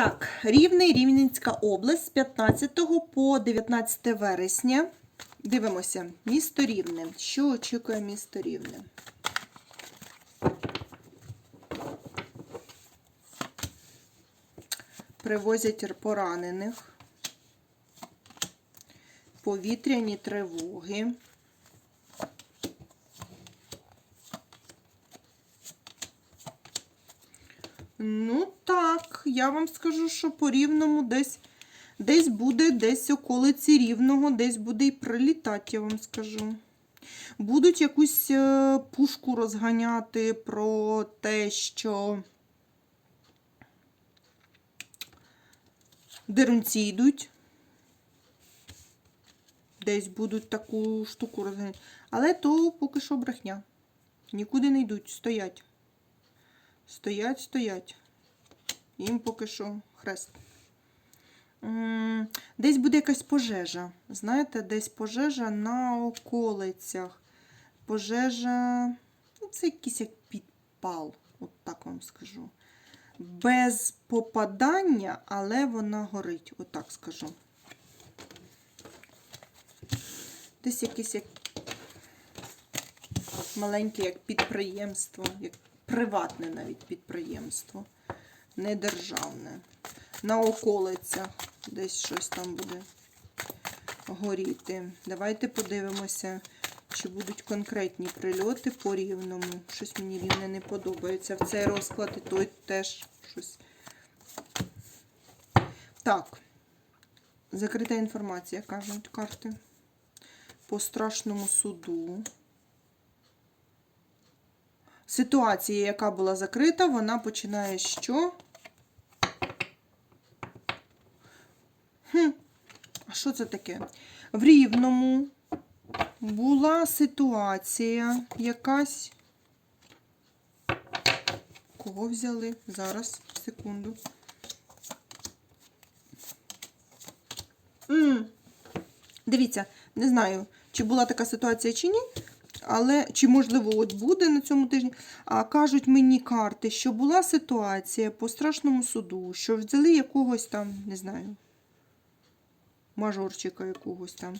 Так, Рівний, Рівненська область з 15 по 19 вересня. Дивимося, місто Рівне. Що очікує місто Рівне? Привозять поранених, повітряні тривоги. Ну так, я вам скажу, що по рівному десь десь буде десь околиці рівного, десь буде і прилітати, я вам скажу. Будуть якусь е, пушку розганяти про те, що дерунці йдуть. Десь будуть таку штуку розганяти. Але то поки що брехня. Нікуди не йдуть, стоять. Стоять, стоять. Їм поки що хрест. Десь буде якась пожежа. Знаєте, десь пожежа на околицях. Пожежа. Ну, це якийсь як підпал, от так вам скажу. Без попадання, але вона горить, от скажу. Десь якесь як маленьке як підприємство, як приватне навіть підприємство, не державне. На околицях десь щось там буде горіти. Давайте подивимося, чи будуть конкретні прильоти по рівному. Щось мені рівне не подобається. В цей розклад і той теж щось. Так. Закрита інформація, кажуть карти. По страшному суду. Ситуація, яка була закрита, вона починає що? Хм, а що це таке? В Рівному була ситуація якась. Кого взяли? Зараз, секунду. М, Дивіться, не знаю, чи була така ситуація чи ні, але чи можливо от буде на цьому тижні. А кажуть мені карти, що була ситуація по страшному суду, що взяли якогось там, не знаю, мажорчика якогось там.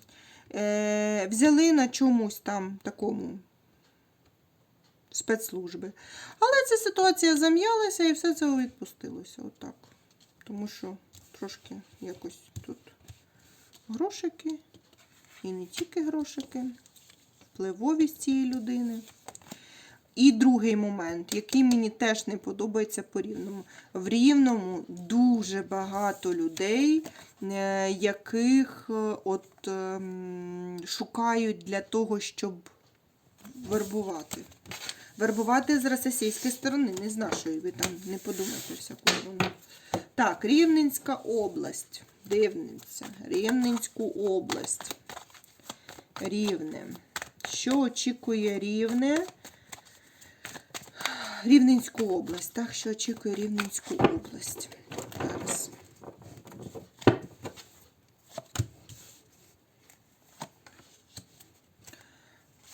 Е, взяли на чомусь там такому спецслужби. Але ця ситуація зам'ялася і все це відпустилося. Отак. Тому що трошки якось тут грошики. І не тільки грошики, впливовість цієї людини. І другий момент, який мені теж не подобається по рівному. В рівному дуже багато людей, е, яких е, от ем, шукають для того, щоб вербувати. Вербувати з російської сторони, не з нашої, ви там не подумайте всякого. Так, Рівненська область. Дивниця. Рівненську область. Рівне. Що очікує Рівне? Рівненську область. Так, що очікує Рівненську область. Зараз.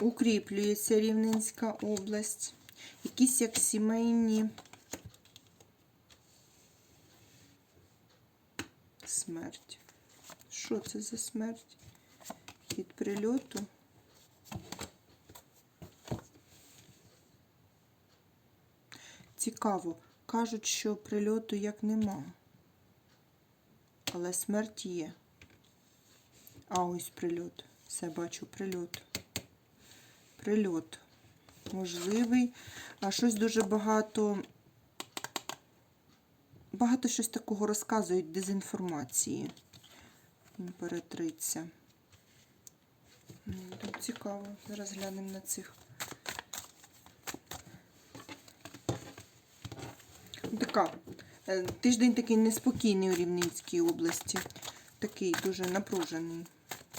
Укріплюється Рівненська область. Якісь як сімейні смерть. Що це за смерть? Від прильоту. Цікаво. Кажуть, що прильоту як нема. Але смерть є. А ось прильот. Все бачу прильот. Прильот. Можливий. А щось дуже багато. Багато щось такого розказують дезінформації. Імператриця. Тут цікаво. Зараз глянемо на цих. Така. е, Тиждень такий неспокійний у Рівненській області. Такий дуже напружений.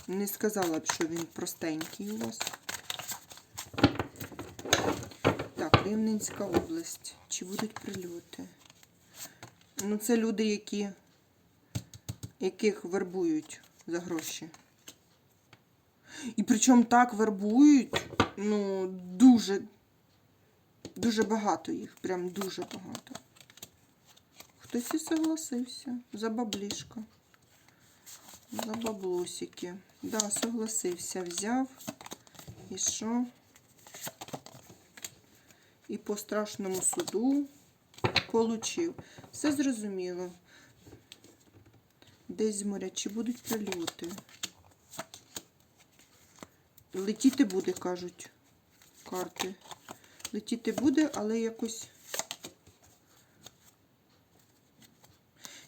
Не сказала б, що він простенький у вас. Так, Рівненська область. Чи будуть прильоти? Ну, це люди, які, яких вербують за гроші. І причому так вербують, ну, дуже, дуже багато їх, прям дуже багато. Хтось і согласився. За баблішко. За баблосики. Да, согласився, взяв. І що? І по страшному суду получив. Все зрозуміло. Десь з моря. Чи будуть прильоти? Летіти буде, кажуть карти. Летіти буде, але якось.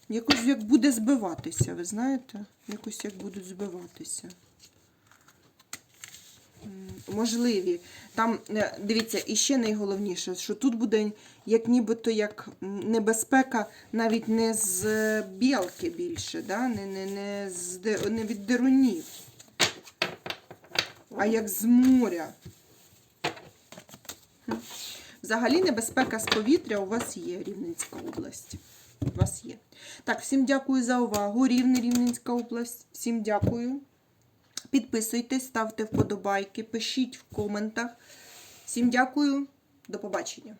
Якось як буде збиватися, ви знаєте? Якось як будуть збиватися. Можливі. Там, е, дивіться, і ще найголовніше, що тут буде як нібито як небезпека навіть не з е, білки більше, да? не, не, не, з, не від дерунів, а як з моря. Взагалі небезпека з повітря у вас є, Рівненська область. У вас є. Так, всім дякую за увагу. Рівне Рівненська область. Всім дякую. Підписуйтесь, ставте вподобайки, пишіть в коментах. Всім дякую. До побачення.